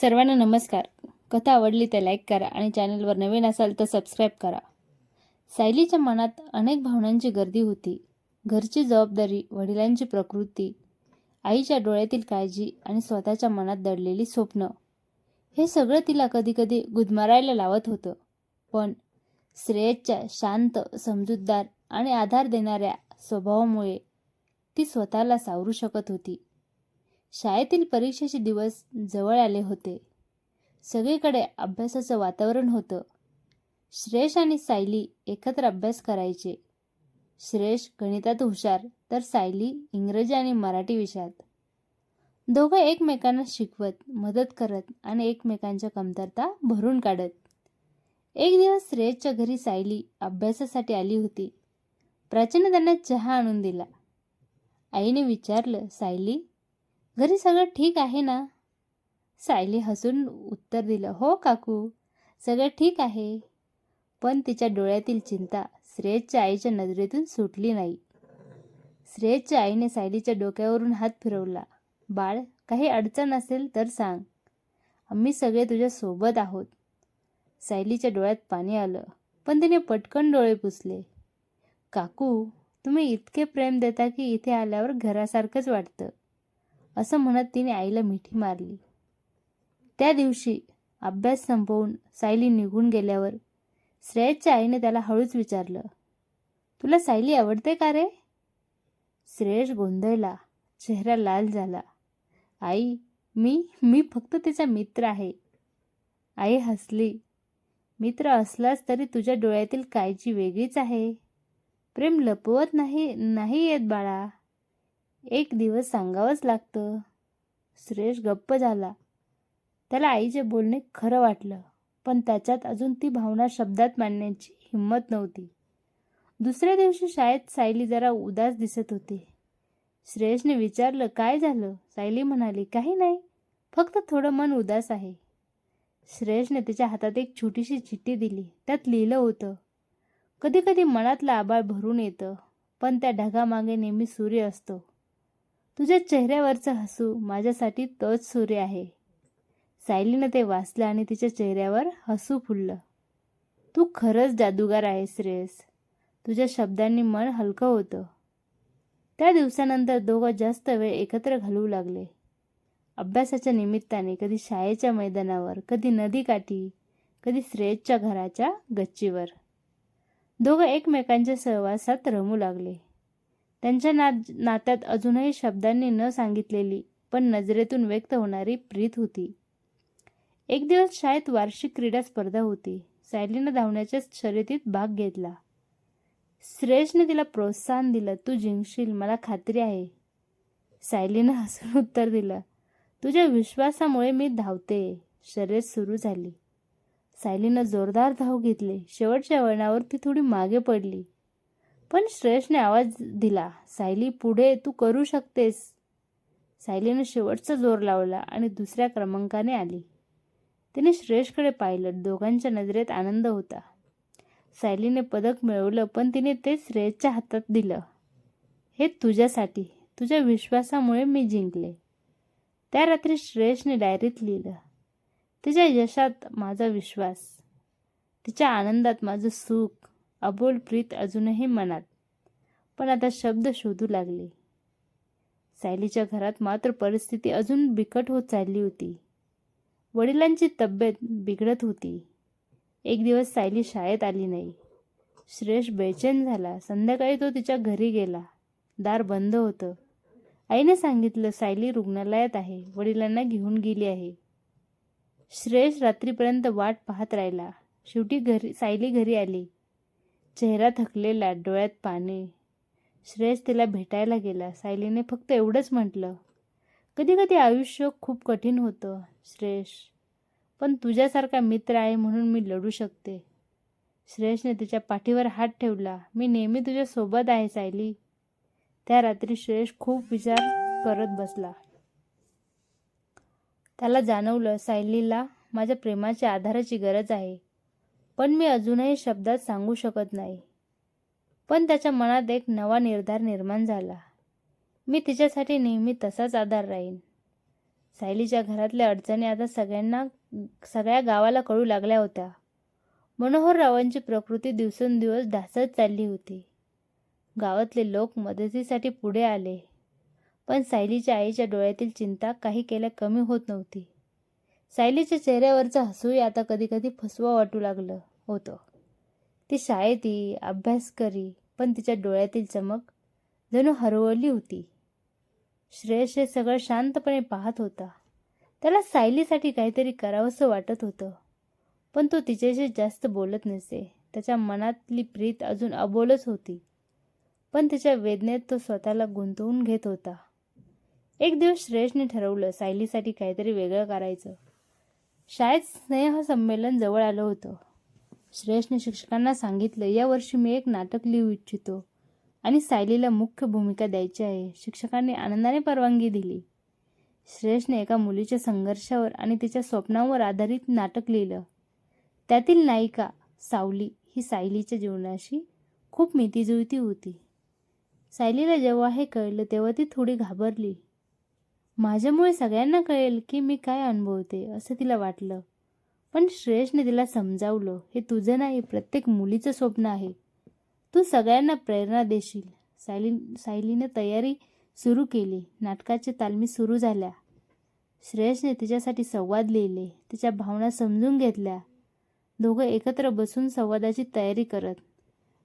सर्वांना नमस्कार. कथा आवडली तर लाईक करा आणि चॅनलवर नवीन असाल तर सबस्क्राईब करा. सायलीच्या मनात अनेक भावनांची गर्दी होती. घरची जबाबदारी वडिलांची प्रकृती आईच्या डोळ्यातील काळजी आणि स्वतःच्या मनात दडलेली स्वप्न. हे सगळं तिला कधीकधी गुदमारायला लावत होतं. पण श्रेयसच्या शांत समजूतदार आणि आधार देणाऱ्या स्वभावामुळे ती स्वतःला सावरू शकत होती. शाळेतील परीक्षेचे दिवस जवळ आले होते. सगळीकडे अभ्यासाचं वातावरण होतं. श्रेयश आणि सायली एकत्र अभ्यास करायचे. श्रेयश गणितात हुशार तर सायली इंग्रजी आणि मराठी विषयात. दोघं एकमेकांना शिकवत मदत करत आणि एकमेकांच्या कमतरता भरून काढत. एक दिवस श्रेयसच्या घरी सायली अभ्यासासाठी आली होती. प्राचीन त्यांना चहा आणून दिला. आईने विचारलं सायली घरी सगळं ठीक आहे ना? सायली हसून उत्तर दिलं हो काकू सगळं ठीक आहे. पण तिच्या डोळ्यातील चिंता श्रेयसच्या आईच्या नजरेतून सुटली नाही. श्रेयसच्या आईने सायलीच्या डोक्यावरून हात फिरवला बाळ काही अडचण असेल तर सांग. आम्ही सगळे तुझ्या सोबत आहोत. सायलीच्या डोळ्यात पाणी आलं पण तिने पटकन डोळे पुसले. काकू तुम्ही इतके प्रेम देता की इथे आल्यावर घरासारखंच वाटतं. असं म्हणत तिने आईला मिठी मारली. त्या दिवशी अभ्यास संपवून सायली निघून गेल्यावर श्रेयसच्या आईने त्याला हळूच विचारलं तुला सायली आवडते का रे? श्रेयस गोंधळला चेहरा लाल झाला. आई मी मी फक्त तिचा मित्र आहे. आई हसली. मित्र असलास तरी तुझ्या डोळ्यातील काळजी वेगळीच आहे. प्रेम लपवत नाही नाही येत बाळा. एक दिवस सांगावंच लागतं. सुरेश गप्प झाला. त्याला आईचे बोलणे खरं वाटलं पण त्याच्यात अजून ती भावना शब्दात मांडण्याची हिंमत नव्हती. दुसऱ्या दिवशी शाळेत सायली जरा उदास दिसत होती. श्रेयसने विचारलं काय झालं? सायली म्हणाली काही नाही फक्त थोडं मन उदास आहे. श्रेयसने तिच्या हातात एक छोटीशी चिठ्ठी दिली. त्यात लिहिलं होतं कधी कधी मनातलं आबाळ भरून येतं पण त्या ढगामागे नेहमी सूर्य असतो. तुझ्या चेहऱ्यावरचं हसू माझ्यासाठी तोच सूर्य आहे. सायलीनं ते वाचलं आणि तिच्या चेहऱ्यावर हसू फुललं. तू खरंच जादूगार आहेस श्रेयस. तुझ्या शब्दांनी मन हलकं होतं. त्या दिवसानंतर दोघं जास्त वेळ एकत्र घालवू लागले. अभ्यासाच्या निमित्ताने कधी शाळेच्या मैदानावर कधी नदीकाठी कधी श्रेयसच्या घराच्या गच्चीवर. दोघं एकमेकांच्या सहवासात रमू लागले. त्यांच्या ना नात्यात अजूनही शब्दांनी न सांगितलेली पण नजरेतून व्यक्त होणारी प्रीत होती. एक दिवस शाळेत वार्षिक क्रीडा स्पर्धा होती. सायलीनं धावण्याच्या शर्यतीत भाग घेतला. श्रेयसने तिला प्रोत्साहन दिलं तू जिंकशील मला खात्री आहे. सायलीनं हसून उत्तर दिलं तुझ्या विश्वासामुळे मी धावते. शर्यत सुरू झाली. सायलीनं जोरदार धाव घेतली. शेवटच्या वळणावर ती थोडी मागे पडली. पण श्रेयसने आवाज दिला सायली पुढे तू करू शकतेस. सायलीनं शेवटचा जोर लावला आणि दुसऱ्या क्रमांकाने आली. तिने श्रेयसकडे पाहिलं दोघांच्या नजरेत आनंद होता. सायलीने पदक मिळवलं पण तिने ते श्रेयसच्या हातात दिलं. हे तुझ्यासाठी तुझ्या विश्वासामुळे मी जिंकले. त्या रात्री श्रेयसने डायरीत लिहिलं तिच्या यशात माझा विश्वास तिच्या आनंदात माझं सुख अबोल प्रीत अजूनही मनात. पण आता शब्द शोधू लागले. सायलीच्या घरात मात्र परिस्थिती अजून बिकट होत चालली होती. वडिलांची तब्येत बिघडत होती. एक दिवस सायली शाळेत आली नाही. श्रेष बेचैन झाला. संध्याकाळी तो तिच्या घरी गेला. दार बंद होतं. आईने सांगितलं सायली रुग्णालयात आहे. वडिलांना घेऊन गेली आहे. श्रेष रात्रीपर्यंत वाट पाहत राहिला. शेवटी घरी सायली घरी आली. चेहरा थकलेला डोळ्यात पाणी. श्रेयस तिला भेटायला गेला. सायलीने फक्त एवढंच म्हटलं कधी कधी आयुष्य खूप कठीण होतं श्रेयस. पण तुझ्यासारखा मित्र आहे म्हणून मी लढू शकते. श्रेयसने तिच्या पाठीवर हात ठेवला. मी नेहमी तुझ्या सोबत आहे सायली. त्या रात्री श्रेयस खूप विचार करत बसला. त्याला जाणवलं सायलीला माझ्या प्रेमाच्या आधाराची गरज आहे. पण मी अजूनही शब्दात सांगू शकत नाही. पण त्याच्या मनात एक नवा निर्धार निर्माण झाला. मी तिच्यासाठी नेहमी तसाच आधार राहीन. सायलीच्या घरातल्या अडचणी आता सगळ्यांना सगळ्या गावाला कळू लागल्या होत्या. मनोहररावांची प्रकृती दिवसेंदिवस ढासत चालली होती. गावातले लोक मदतीसाठी पुढे आले. पण सायलीच्या आईच्या डोळ्यातील चिंता काही केल्या कमी होत नव्हती. सायलीच्या चेहऱ्यावरचं हसूही आता कधीकधी फसवा वाटू लागलं. होतं. ती शाळेत येई अभ्यास करी पण तिच्या डोळ्यातील चमक जणू हरवली होती. श्रेयस हे सगळं शांतपणे पाहत होता. त्याला सायलीसाठी काहीतरी करावंसं वाटत होतं पण तो तिच्याशी जास्त बोलत नसे. त्याच्या मनातली प्रीत अजून अबोलच होती पण तिच्या वेदनेत तो स्वतःला गुंतवून घेत होता. एक दिवस श्रेयसने ठरवलं सायलीसाठी काहीतरी वेगळं करायचं. शाळेत स्नेह संमेलन जवळ आलं होतं. श्रेयसने शिक्षकांना सांगितलं यावर्षी मी एक नाटक लिहू इच्छितो आणि सायलीला मुख्य भूमिका द्यायची आहे. शिक्षकांनी आनंदाने परवानगी दिली. श्रेयसने एका मुलीच्या संघर्षावर आणि तिच्या स्वप्नांवर आधारित नाटक लिहिलं. त्यातील नायिका सावली ही सायलीच्या जीवनाशी खूप मितीजुळती होती. सायलीला जेव्हा हे कळलं तेव्हा ती थोडी घाबरली. माझ्यामुळे सगळ्यांना कळेल की मी काय अनुभवते असं तिला वाटलं. पण श्रेयसने तिला समजावलं हे तुझं नाही प्रत्येक मुलीचं स्वप्न आहे. तू सगळ्यांना प्रेरणा देशील. सायली सायलीने तयारी सुरू केली. नाटकाची तालमी सुरू झाल्या. श्रेयसने तिच्यासाठी संवाद लिहिले तिच्या भावना समजून घेतल्या. दोघं एकत्र बसून संवादाची तयारी करत.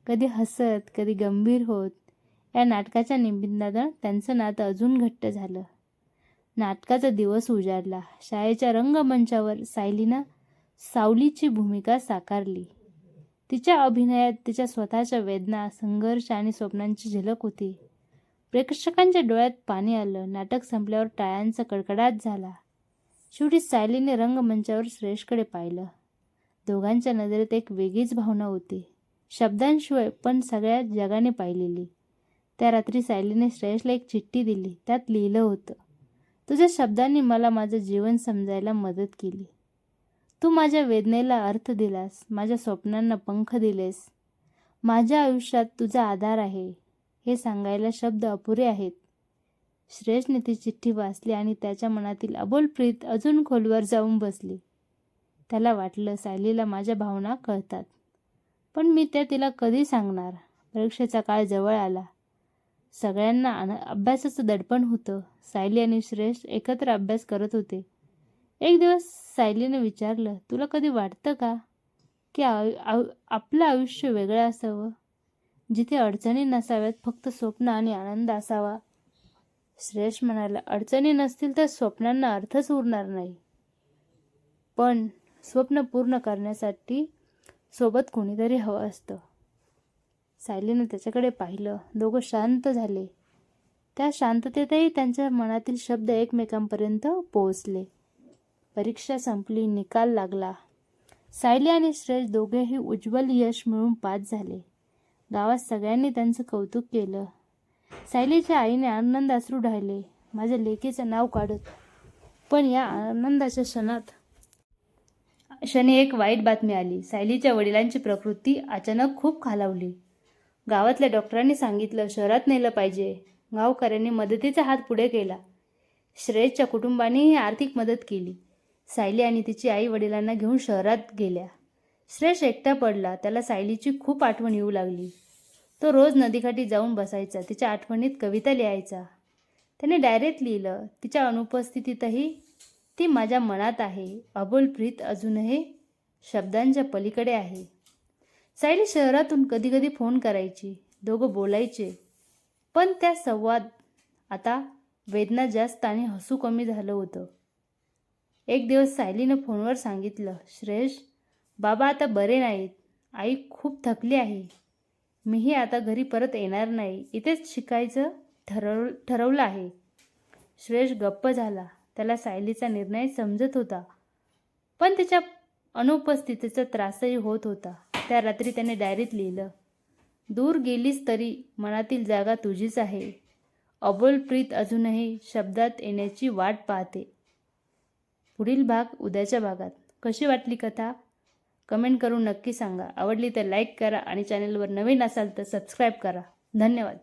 कधी हसत कधी गंभीर होत या नाटकाच्या निमित्तानं त्यांचं नातं अजून घट्ट झालं. नाटकाचा दिवस उजाडला. शाळेच्या रंगमंचावर सायलीनं सावलीची भूमिका साकारली. तिच्या अभिनयात तिच्या स्वतःच्या वेदना संघर्ष आणि स्वप्नांची झलक होती. प्रेक्षकांच्या डोळ्यात पाणी आलं. नाटक संपल्यावर टाळ्यांचा कडकडाट झाला. शेवटी सायलीने रंगमंचावर श्रेयसकडे पाहिलं. दोघांच्या नजरेत एक वेगळीच भावना होती. शब्दांशिवाय पण सगळ्या जगाने पाहिलेली. त्या रात्री सायलीने श्रेयसला एक चिठ्ठी दिली. त्यात लिहिलं होतं तुझ्या शब्दांनी मला माझं जीवन समजायला मदत केली. तू माझ्या वेदनेला अर्थ दिलास माझ्या स्वप्नांना पंख दिलेस. माझ्या आयुष्यात तुझा आधार आहे. हे सांगायला शब्द अपुरे आहेत. श्रेष्ठने ती चिठ्ठी वाचली आणि त्याच्या मनातील अबोल प्रीत अजून खोलवर जाऊन बसली. त्याला वाटलं सायलीला माझ्या भावना कळतात. पण मी त्या तिला कधी सांगणार? परीक्षेचा काळ जवळ आला. सगळ्यांना अभ्यासाचं दडपण होतं. सायली आणि श्रेष्ठ एकत्र अभ्यास करत होते. एक दिवस सायलीने विचारलं तुला कधी वाटतं का की आयु आपलं आयुष्य वेगळं असावं? जिथे अडचणी नसाव्यात फक्त स्वप्न आणि आनंद असावा. श्रेयस म्हणाला अडचणी नसतील तर स्वप्नांना अर्थच उरणार नाही. पण स्वप्न पूर्ण करण्यासाठी सोबत कोणीतरी हवं असतं. सायलीनं त्याच्याकडे पाहिलं. दोघं शांत झाले. त्या शांततेतही त्यांच्या मनातील शब्द एकमेकांपर्यंत पोहोचले. परीक्षा संपली निकाल लागला. सायली आणि श्रेष दोघेही उज्ज्वल यश मिळून पास झाले. गावात सगळ्यांनी त्यांचं कौतुक केलं. सायलीच्या आईने आनंद अश्रू ढाळले माझ्या लेकीचं नाव काढत. पण या आनंदाच्या क्षणात क्षणी एक वाईट बातमी आली. सायलीच्या वडिलांची प्रकृती अचानक खूप खालावली. गावातल्या डॉक्टरांनी सांगितलं शहरात नेलं पाहिजे. गावकऱ्यांनी मदतीचा हात पुढे केला. श्रेयसच्या कुटुंबानेही आर्थिक मदत केली. सायली आणि तिची आई वडिलांना घेऊन शहरात गेल्या. श्रेष एकटा पडला. त्याला सायलीची खूप आठवण येऊ लागली. तो रोज नदीकाठी जाऊन बसायचा. तिच्या आठवणीत कविता लिहायचा. त्याने डायरेक्ट लिहिलं तिच्या अनुपस्थितीतही ती माझ्या मनात आहे. अबोल प्रीत अजूनही शब्दांच्या पलीकडे आहे. सायली शहरातून कधीकधी फोन करायची. दोघं बोलायचे. पण त्या संवाद आता वेदना जास्त आणि हसू कमी झालं होतं. एक दिवस सायलीनं फोनवर सांगितलं श्रेयश बाबा आता बरे नाहीत. आई खूप थकली आहे. मीही आता घरी परत येणार नाही. इथेच शिकायचं ठरव ठरवलं आहे. श्रेयश गप्प झाला. त्याला सायलीचा निर्णय समजत होता. पण त्याच्या अनुपस्थितीचा त्रासही होत होता. त्या रात्री त्याने डायरीत लिहिलं दूर गेलीस तरी मनातील जागा तुझीच आहे. अबोल प्रीत अजूनही शब्दात येण्याची वाट पाहते. पुढील भाग उद्याच्या भागात. कशी वाटली कथा? कमेंट करून नक्की सांगा. आवडली तर लाईक करा आणि चॅनलवर नवीन असाल तर सबस्क्राईब करा. धन्यवाद.